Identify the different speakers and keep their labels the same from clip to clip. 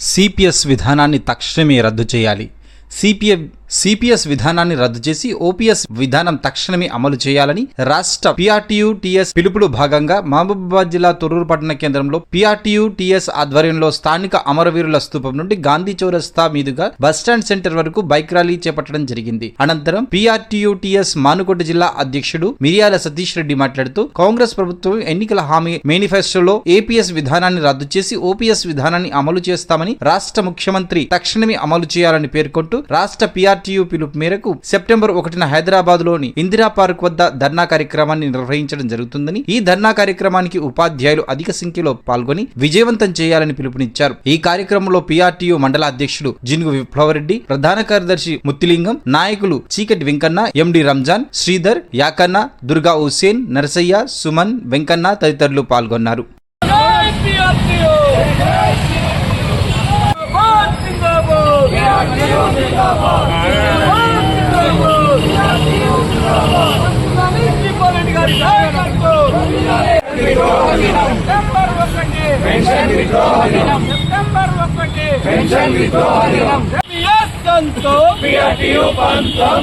Speaker 1: CPS విధానాన్ని తక్షణమే రద్దు చేయాలి. సిపిఎ సిపిఎస్ విధానాన్ని రద్దు చేసి ఓపీఎస్ విధానం తక్షణమే అమలు చేయాలని రాష్ట్ర పిఆర్టీయూ టీఎస్ పిలుపులో భాగంగా మహబూబాబాద్ జిల్లా తొర్రూరు పట్టణ కేంద్రంలో పిఆర్టీయూ టీఎస్ ఆధ్వర్యంలో స్థానిక అమరవీరుల స్థూపం నుండి గాంధీ చౌరస్తా మీదుగా బస్టాండ్ సెంటర్ వరకు బైక్ ర్యాలీ చేపట్టడం జరిగింది. అనంతరం పిఆర్టీయూ టీఎస్ మానుకోట జిల్లా అధ్యక్షుడు మిరియాల సతీష్ రెడ్డి మాట్లాడుతూ కాంగ్రెస్ ప్రభుత్వం ఎన్నికల హామీ మేనిఫెస్టోలో ఏపీఎస్ విధానాన్ని రద్దు చేసి ఓపీఎస్ విధానాన్ని అమలు చేస్తామని రాష్ట్ర ముఖ్యమంత్రి తక్షణమే అమలు చేయాలని పేర్కొంటూ రాష్ట్ర పిఆర్టీయూ పిలుపు మేరకు సెప్టెంబర్ ఒకటిన హైదరాబాద్లోని ఇందిరా పార్క్ వద్ద ధర్నా కార్యక్రమాన్ని నిర్వహించడం జరుగుతుందని ఈ ధర్నా కార్యక్రమానికి ఉపాధ్యాయులు అధిక సంఖ్యలో పాల్గొని విజయవంతం చేయాలని పిలుపునిచ్చారు. ఈ కార్యక్రమంలో పిఆర్టీయూ మండల అధ్యక్షుడు జినుగు విప్లవరెడ్డి ప్రధాన కార్యదర్శి ముత్తిలింగం నాయకులు చీకటి వెంకన్న ఎండి రంజాన్ శ్రీధర్ యాకన్న దుర్గా హుసేన్ నరసయ్య సుమన్ వెంకన్న తదితరులు పాల్గొన్నారు.
Speaker 2: జిందాబాద్ దీపారెడ్డి గారి నాయకత్వం సెప్టెంబర్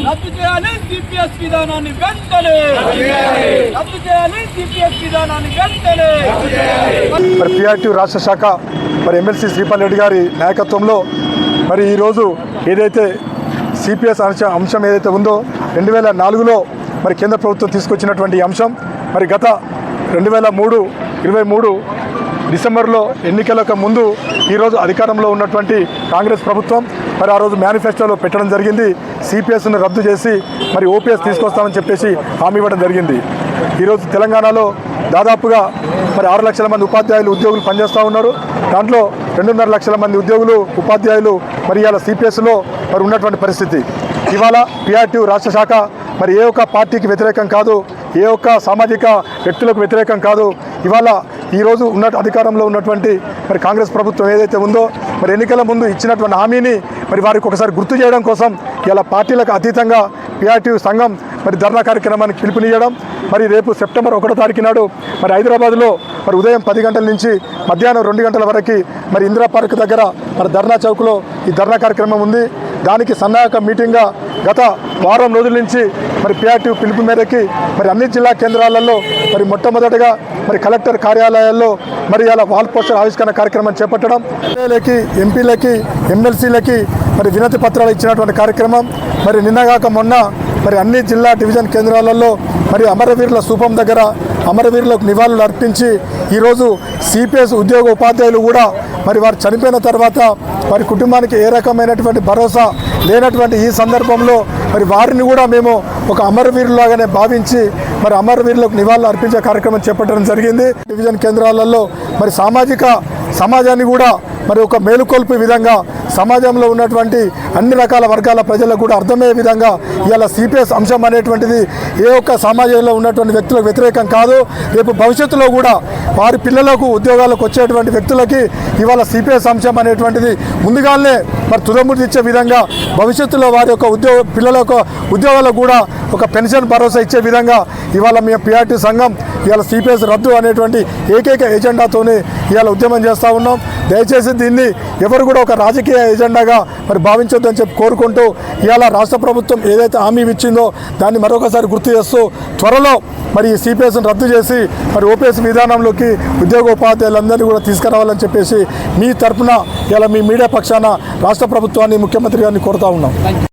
Speaker 2: రద్దు చేయాలి సిపిఎస్ విధానాన్ని వెంటనే రద్దు చేయాలి సిపిఎస్ విధానాన్ని వెంటనే
Speaker 3: మరి పిఆర్టీ రాష్ట్ర శాఖ మరి ఎమ్మెల్సీ శ్రీపాల్ రెడ్డి గారి నాయకత్వంలో మరి ఈరోజు ఏదైతే సిపిఎస్ అంశం అంశం ఏదైతే ఉందో రెండు వేల నాలుగులో మరి కేంద్ర ప్రభుత్వం తీసుకొచ్చినటువంటి అంశం మరి గత రెండు వేల మూడు ఇరవై మూడు డిసెంబర్లో ఎన్నికలకు ముందు ఈరోజు అధికారంలో ఉన్నటువంటి కాంగ్రెస్ ప్రభుత్వం మరి ఆ రోజు మేనిఫెస్టోలో పెట్టడం జరిగింది. సిపిఎస్ను రద్దు చేసి మరి ఓపీఎస్ తీసుకొస్తామని చెప్పేసి హామీ ఇవ్వడం జరిగింది. ఈరోజు తెలంగాణలో దాదాపుగా మరి ఆరు లక్షల మంది ఉపాధ్యాయులు ఉద్యోగులు పనిచేస్తూ ఉన్నారు. దాంట్లో రెండున్నర లక్షల మంది ఉద్యోగులు ఉపాధ్యాయులు మరి ఇవాళ సిపిఎస్లో మరి ఉన్నటువంటి పరిస్థితి. ఇవాళ పిఆర్టీ రాష్ట్ర శాఖ మరి ఏ ఒక్క పార్టీకి వ్యతిరేకం కాదు ఏ ఒక్క సామాజిక వ్యక్తులకు వ్యతిరేకం కాదు. ఇవాళ ఈరోజు ఉన్న అధికారంలో ఉన్నటువంటి మరి కాంగ్రెస్ ప్రభుత్వం ఏదైతే ఉందో మరి ఎన్నికల ముందు ఇచ్చినటువంటి హామీని మరి వారికి ఒకసారి గుర్తు చేయడం కోసం ఇలా పార్టీలకు అతీతంగా పిఆర్టీ సంఘం మరి ధర్నా కార్యక్రమానికి పిలుపునియడం మరి రేపు సెప్టెంబర్ ఒకటో తారీఖు నాడు మరి హైదరాబాద్లో మరి ఉదయం పది గంటల నుంచి మధ్యాహ్నం రెండు గంటల వరకు మరి ఇందిరా పార్క్ దగ్గర మరి ధర్నా చౌక్లో ఈ ధర్నా కార్యక్రమం ఉంది. దానికి సన్నాహక మీటింగ్గా గత వారం రోజుల నుంచి మరి పిఆర్టీ పిలుపు మేరకి మరి అన్ని జిల్లా కేంద్రాలలో మరి మొట్టమొదటిగా మరి కలెక్టర్ కార్యాలయాల్లో మరి అలా వాల్ పోస్టర్ ఆవిష్కరణ కార్యక్రమం చేపట్టడం ఎమ్మెల్యేలకి ఎంపీలకి ఎమ్మెల్సీలకి మరి వినతి పత్రాలు ఇచ్చినటువంటి కార్యక్రమం. మరి నిన్నగాక మొన్న మరి అన్ని జిల్లా డివిజన్ కేంద్రాలలో మరి అమరవీరుల స్థూపం దగ్గర అమరవీరులకు నివాళులు అర్పించి ఈరోజు సిపిఎస్ ఉద్యోగ ఉపాధ్యాయులు కూడా మరి వారు చనిపోయిన తర్వాత వారి కుటుంబానికి ఏ రకమైనటువంటి భరోసా లేనటువంటి ఈ సందర్భంలో మరి వారిని కూడా మేము ఒక అమరవీరులాగానే భావించి మరి అమరవీరులకు నివాళులు అర్పించే కార్యక్రమం చేపట్టడం జరిగింది. డివిజన్ కేంద్రాలలో మరి సామాజిక సమాజాన్ని కూడా మరి ఒక మేలుకొల్పే విధంగా సమాజంలో ఉన్నటువంటి అన్ని రకాల వర్గాల ప్రజలకు కూడా అర్థమయ్యే విధంగా ఇవాళ సిపిఎస్ అంశం అనేటువంటిది ఏ ఒక్క సమాజంలో ఉన్నటువంటి వ్యక్తులకు వ్యతిరేకం కాదు. రేపు భవిష్యత్తులో కూడా వారి పిల్లలకు ఉద్యోగాలకు వచ్చేటువంటి వ్యక్తులకి ఇవాళ సిపిఎస్ అంశం అనేటువంటిది ముందుగానే మరి తుదముడి ఇచ్చే విధంగా భవిష్యత్తులో వారి యొక్క ఉద్యోగ పిల్లల యొక్క ఉద్యోగాలకు కూడా ఒక పెన్షన్ భరోసా ఇచ్చే విధంగా ఇవాళ మేము పిఆర్టీ సంఘం ఇవాళ సిపిఎస్ రద్దు అనేటువంటి ఏకైక ఎజెండాతోనే ఇవాళ ఉద్యమం చేస్తూ ఉన్నాం. దయచేసి దీన్ని ఎవరు కూడా ఒక రాజకీయ ఎజెండాగా మరి భావించొద్దని చెప్పి కోరుకుంటూ ఇవాళ రాష్ట్ర ప్రభుత్వం ఏదైతే హామీ ఇచ్చిందో దాన్ని మరొకసారి గుర్తు చేస్తూ త్వరలో మరి ఈ సిపిఎస్ను రద్దు చేసి మరి ఓపీఎస్ విధానంలోకి ఉద్యోగోపాధ్యాయులందరినీ కూడా తీసుకురావాలని చెప్పేసి మీ తరఫున ఇలా మీ మీడియా పక్షాన రాష్ట్ర ప్రభుత్వాన్ని ముఖ్యమంత్రి గారిని కోరుతా ఉన్నాం.